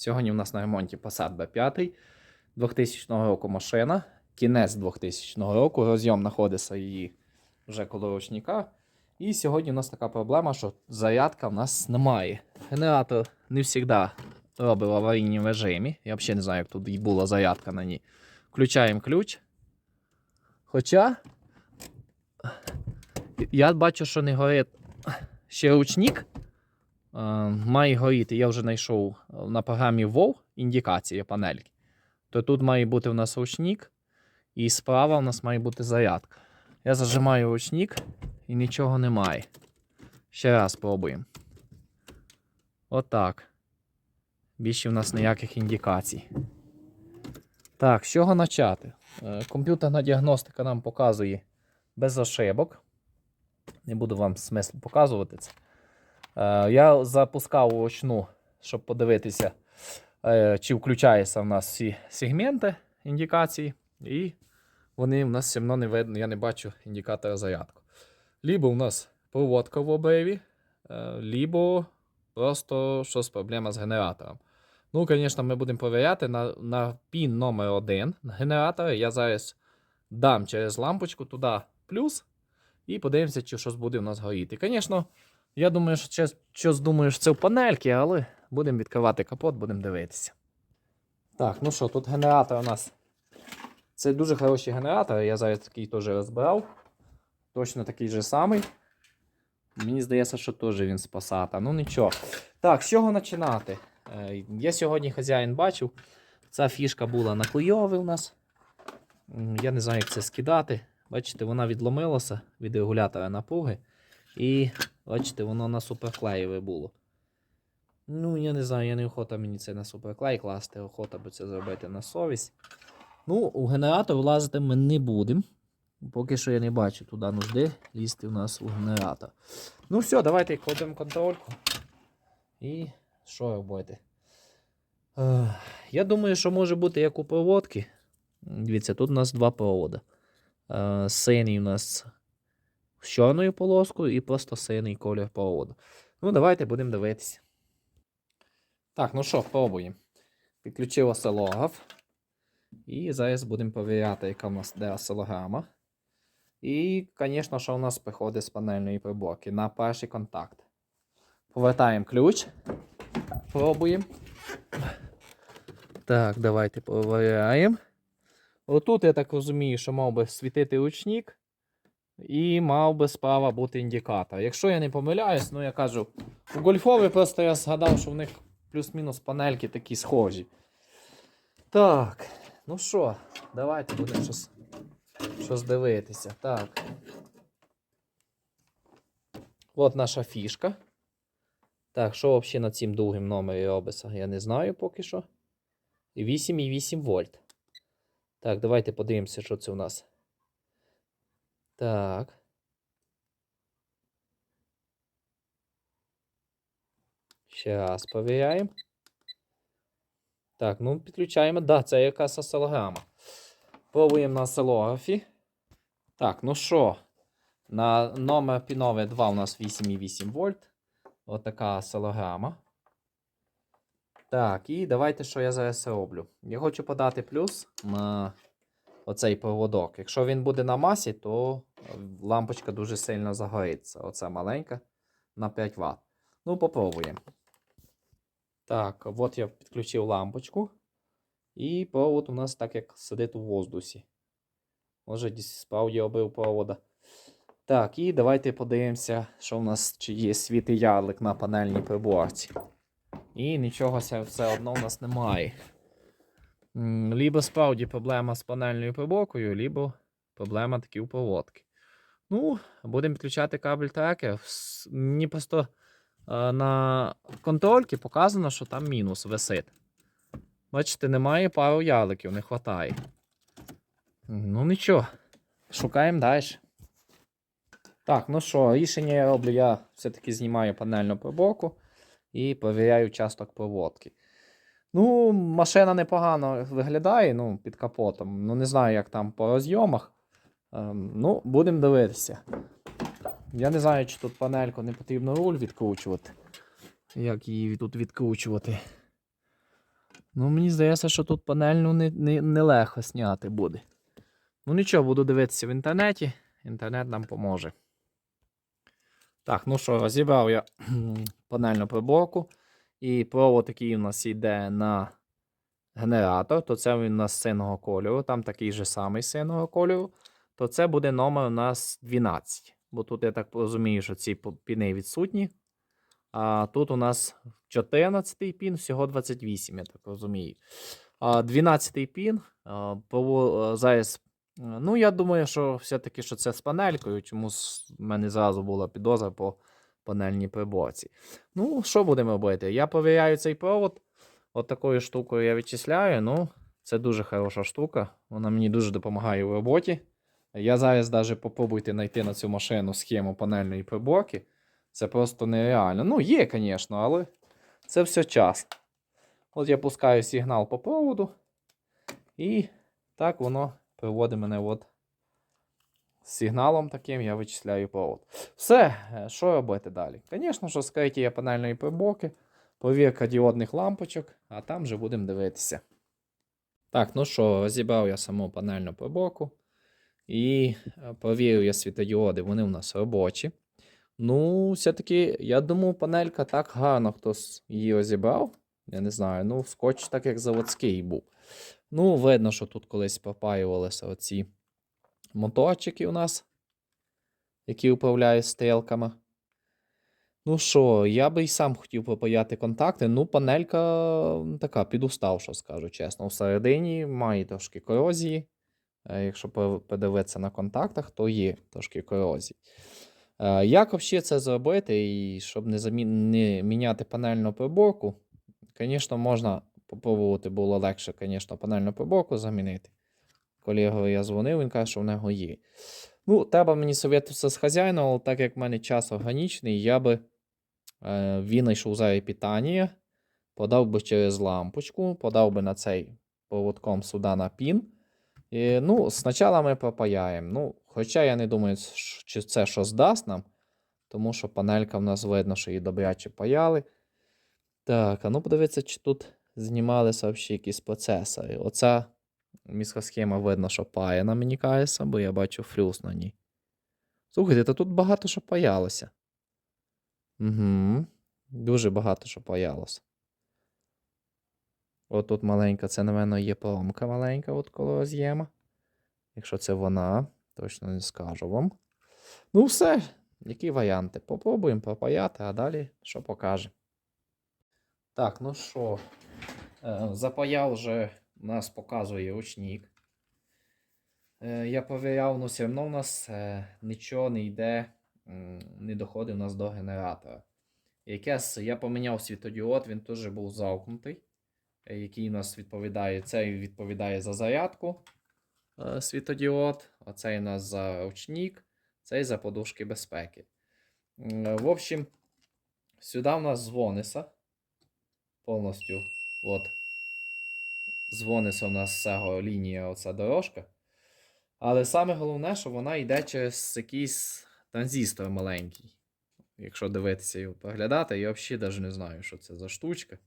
Сьогодні у нас на ремонті Passat B5 2000 року машина. Кінець 2000 року. Розйом знаходиться її вже коло ручника. І сьогодні у нас така проблема, що зарядка в нас немає. Генератор не завжди робив в аварійному режимі. Я взагалі не знаю, як тут була зарядка на ній. Включаємо ключ. Хоча я бачу, що не горить ще ручник. Е, має горіти, я вже знайшов на програмі WoW індикація панельки. То тут має бути у нас ручник, і справа у нас має бути зарядка. Я зажимаю ручник і нічого немає. Ще раз спробуємо. Отак. Більше в нас ніяких індикацій. Так, з чого почати? Е, Комп'ютерна діагностика нам показує без ошибок. Не буду вам смислу показувати це. Е, Я запускав очну, щоб подивитися, е, чи включаються в нас всі сегменти індикації, і вони в нас все одно не видно, я не бачу індикатора зарядку. Лібо у нас проводка в обриві, е, лібо просто щось проблема з генератором. Ну, звісно, ми будемо перевіряти на, на пін номер 1 генератора. Я зараз дам через лампочку туди плюс. І подивимося, чи щось буде у нас горіти. Звісно, я думаю, що щось, думаю, що це в панельки, але будемо відкривати капот, будемо дивитися. Так, ну що, тут генератор у нас. Це дуже хороший генератор. Я зараз такий теж розбирав. Точно такий же самий. Мені здається, що теж він Passat. Ну нічого. Так, з чого починати? Е, Я сьогодні хазяїн бачив. Ця фішка була на клейові у нас. Я не знаю, як це скидати. Бачите, вона відломилася від регулятора напруги. І бачите, воно на суперклеєве було. Ну, я не знаю, я не охота мені це на суперклей класти, охота би це зробити на совість. Ну, у генератор влазити ми не будемо. Поки що я не бачу туди нужди лізти у нас у генератор. Ну все, давайте кладемо контрольку. І що робити? Е, я думаю, що може бути як у проводки. Дивіться, тут у нас два проводи. Е, синій у нас з чорною полоскою і просто синій колір проводу. Ну, давайте будемо дивитися. Так, ну що, пробуємо. Підключив осцилограф. І зараз будемо перевіряти, яка в нас де осцилограма. І, звісно, що у нас приходить з панельної приборки на перший контакт. Повертаємо ключ. Пробуємо. Так, давайте перевіряємо. Отут, я так розумію, що мав би світити ручник. І мав би справа бути індикатор. Якщо я не помиляюсь, ну я кажу, у гольфові просто я згадав, що в них плюс-мінус панельки такі схожі. Так, ну що, давайте будемо щось, щось дивитися. Так. От наша фішка. Так, що взагалі на цим другим номері робиться, я не знаю поки що. 8,8 вольт. Так, давайте подивимося, що це у нас. Так. Ще раз перевіряємо. Так, ну підключаємо. Да, це якась осцилограма. Пробуємо на осцилографі. Так, ну що? На номер пінове 2 у нас 8,8 вольт. Отака осцилограма. Так, і давайте, що я зараз роблю. Я хочу подати плюс на оцей проводок. Якщо він буде на масі, то лампочка дуже сильно загориться. Оця маленька на 5 Вт. Ну, попробуємо. Так, от я підключив лампочку. І провод у нас так як сидить у воздусі. Може, справді обив провода. Так, і давайте подивимося, що в нас чи є світий ярлик на панельній приборці. І нічого все одно в нас немає. Лібо справді проблема з панельною приборкою, лібо проблема такі у проводки. Ну, будемо підключати кабель трекер. Мені просто е, на контрольці показано, що там мінус висить. Бачите, немає пару яликів, не вистачає. Ну нічого, шукаємо далі. Так, ну що, рішення я роблю, я все-таки знімаю панельну приборку і перевіряю участок проводки. Ну, машина непогано виглядає ну, під капотом. Ну, не знаю, як там по розйомах. Ем, ну, будемо дивитися. Я не знаю, чи тут панельку не потрібно руль відкручувати. Як її тут відкручувати. Ну, мені здається, що тут панельну не, не, не легко зняти буде. Ну нічого, буду дивитися в інтернеті. Інтернет нам поможе. Так, ну що, розібрав я панельну приборку. І провод, який у нас йде на генератор, то це він у нас синього кольору. Там такий же самий синього кольору. То це буде номер у нас 12. Бо тут я так розумію, що ці піни відсутні. А тут у нас 14 пін, всього 28, я так розумію. А 12 пін. Зараз. Ну, я думаю, що все-таки що це з панелькою, чому в мене зразу була підозра по панельній приборці. Ну, що будемо робити? Я перевіряю цей провод. От такою штукою я відчисляю. Ну, це дуже хороша штука. Вона мені дуже допомагає в роботі. Я зараз навіть попробуйте знайти на цю машину схему панельної приборки. Це просто нереально. Ну, є, звісно, але це все час. От я пускаю сигнал по проводу, і так воно приводить мене от з сигналом таким, я вичисляю провод. Все, що робити далі? Звісно, що скриття панельної приборки, повірка діодних лампочок, а там вже будемо дивитися. Так, ну що, розібрав я саму панельну приборку. І е, провірив я світодіоди, вони у нас робочі. Ну, все-таки, я думав, панелька так гарно хтось її розібрав. Я не знаю, ну, скотч так як заводський був. Ну, видно, що тут колись попаювалися оці моторчики у нас, які управляють стрілками. Ну що, я би і сам хотів попаяти контакти. Ну, панелька така підуставша, скажу чесно. Всередині має трошки корозії. Е, Якщо подивитися на контактах, то є трошки корозії. Е, Як взагалі це зробити, і щоб не, замі... не міняти панельну приборку, звісно, можна попробувати було легше, звісно, панельну приборку замінити. Колегові я дзвонив, він каже, що в нього є. Ну, треба мені совєтуватися з хазяїном, але так як в мене час органічний, я би е, він знайшов зараз питання, подав би через лампочку, подав би на цей проводком сюди на пін. І, ну, спочатку ми пропаяємо. Ну, хоча я не думаю, чи це щось дасть нам, тому що панелька в нас видно, що її добряче паяли. Так, а ну подивіться, чи тут знімалися взагалі якісь процесори. Оця мікросхема видно, що паяна, мені кажеться, бо я бачу флюс на ній. Слухайте, та тут багато що паялося. Угу. Дуже багато що паялося. От тут маленька, це, напевно, є промка маленька от коло роз'єма. Якщо це вона, точно не скажу вам. Ну, все. Які варіанти? Попробуємо попаяти, а далі що покаже. Так, ну що, е, запаяв вже у нас показує ручник. Е, Я перевіряв, ну все одно у нас е, нічого не йде, не доходить у нас до генератора. Якесь я поміняв світодіод, він теж був замкнутий, е, який у нас відповідає. Цей відповідає за зарядку світодіод, а цей у нас за ручник, цей за подушки безпеки. В общем, сюди у нас дзвониться повністю. От. Дзвониться у нас цього лінія, оця дорожка. Але саме головне, що вона йде через якийсь транзистор маленький. Якщо дивитися його поглядати, я взагалі навіть не знаю, що це за штучка.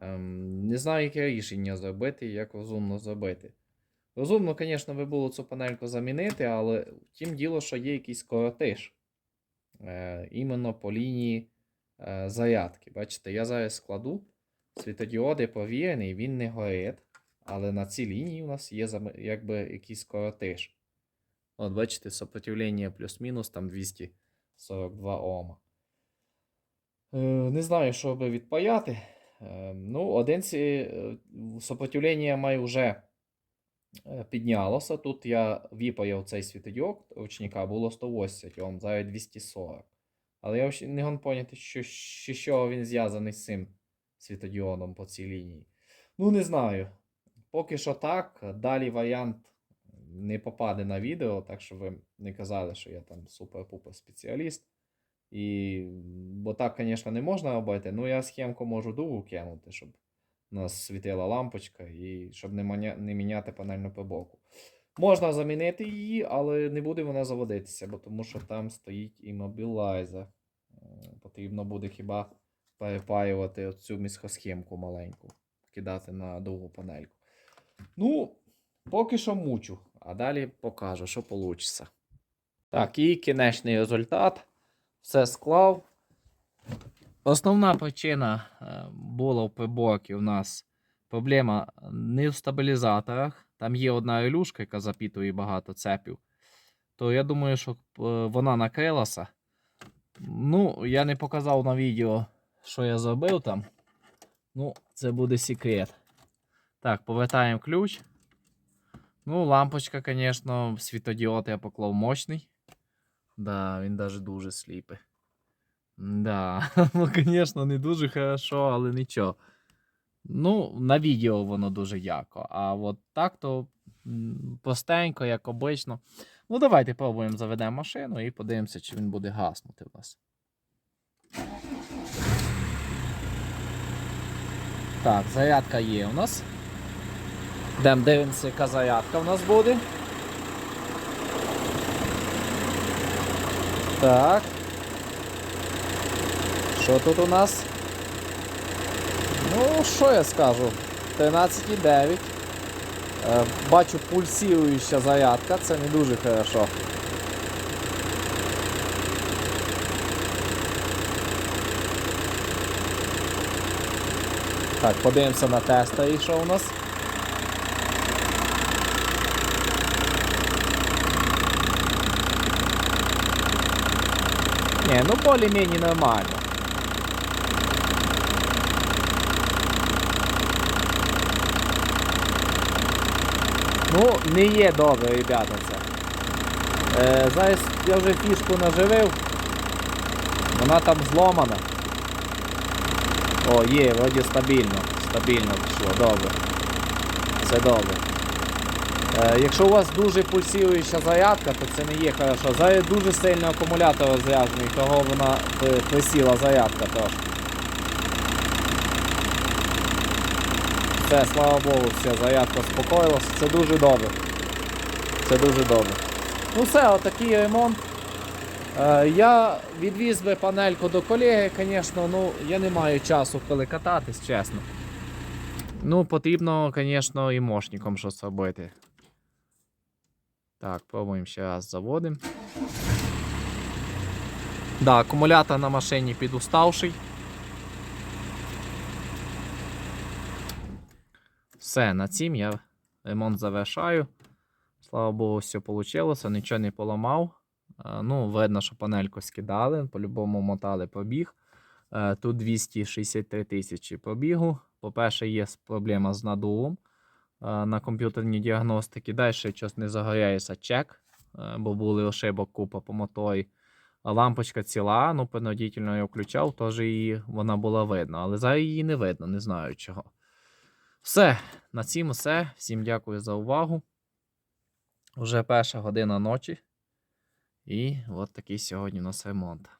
Ем, не знаю, яке рішення зробити і як розумно зробити. Розумно, звісно, би було цю панельку замінити, але тим діло, що є якийсь коротиш. Е, іменно по лінії е, зарядки. Бачите, я зараз складу світодіоди повірений, він не горить. Але на цій лінії у нас є якби якийсь коротиш. От, бачите, сопротивлення плюс-мінус там 242 Ома. Е, не знаю, що би відпаяти. Е, ну, один ці, е, сопротивлення має вже піднялося. Тут я випаяв цей світодіод ручника, було 180 Ом, зараз 240. Але я взагалі не гон поняти, що, що він зв'язаний з цим світодіодом по цій лінії. Ну, не знаю. Поки що так. Далі варіант не попаде на відео, так що ви не казали, що я там супер-пупер спеціаліст. І... Бо так, звісно, не можна робити. Ну, я схемку можу другу кинути, щоб у нас світила лампочка і щоб не, маня... не міняти панельну приборку. Можна замінити її, але не буде вона заводитися, бо тому що там стоїть іммобілайзер. Е, Потрібно буде хіба перепаювати оцю міськосхемку маленьку. кидати на довгу панельку. Ну, поки що мучу, а далі покажу, що вийде. Так, і кінечний результат. Все склав. Основна причина е, була в приборці у нас проблема не в стабілізаторах. Там є одна релюшка, яка запітує багато цепів. То я думаю, що е, вона накрилася. Ну, я не показав на відео, що я зробив там. Ну, це буде секрет. Так, повертаємо ключ. Ну, лампочка, звісно, світодіод я поклав мощний. Да, він навіть дуже сліпий. Да, ну, звісно, не дуже хорошо, але нічого. Ну, на відео воно дуже яко. А от так то простенько, як обично. Ну, давайте пробуємо заведемо машину і подивимося, чи він буде гаснути у нас. Так, зарядка є у нас. Йдемо дивимося, яка зарядка у нас буде. Так. Що тут у нас? Ну, що я скажу? 13,9. Е, Бачу пульсіруюча зарядка, це не дуже хорошо. Так, подивимося на тестері, що у нас. Не, ну более-менее нормально. Ну, не є добре, ребята, це. Е, зараз я вже фішку наживив. Вона там зломана. О, є, вроді стабільно. Стабільно пішло, добре. Все добре. Е, якщо у вас дуже пульсуюча зарядка, то це не є хорошо. Зараз дуже сильно акумулятор розряджений, того вона присіла зарядка трошки. Все, слава Богу, все, зарядка спокоїлася. Це дуже добре. Це дуже добре. Ну все, отакий ремонт. Е, я відвіз би панельку до колеги, звісно, ну я не маю часу коли кататись, чесно. Ну, потрібно, звісно, і мошником щось робити. Так, пробуємо ще раз заводимо. Да, акумулятор на машині підуставший. Все, на цім я ремонт завершаю. Слава Богу, все вийшло, нічого не поламав. Е, Ну, видно, що панельку скидали, по-любому мотали пробіг. Е, Тут 263 тисячі пробігу. По-перше, є проблема з надувом е, на комп'ютерній діагностиці. Далі щось не загоряється чек, бо були ошибок купа по моторі. Лампочка ціла, ну, принудительно я включав, теж її вона була видна. Але зараз її не видно, не знаю чого. Все, на цім все. Всім дякую за увагу. Вже перша година ночі. І от такий сьогодні у нас ремонт.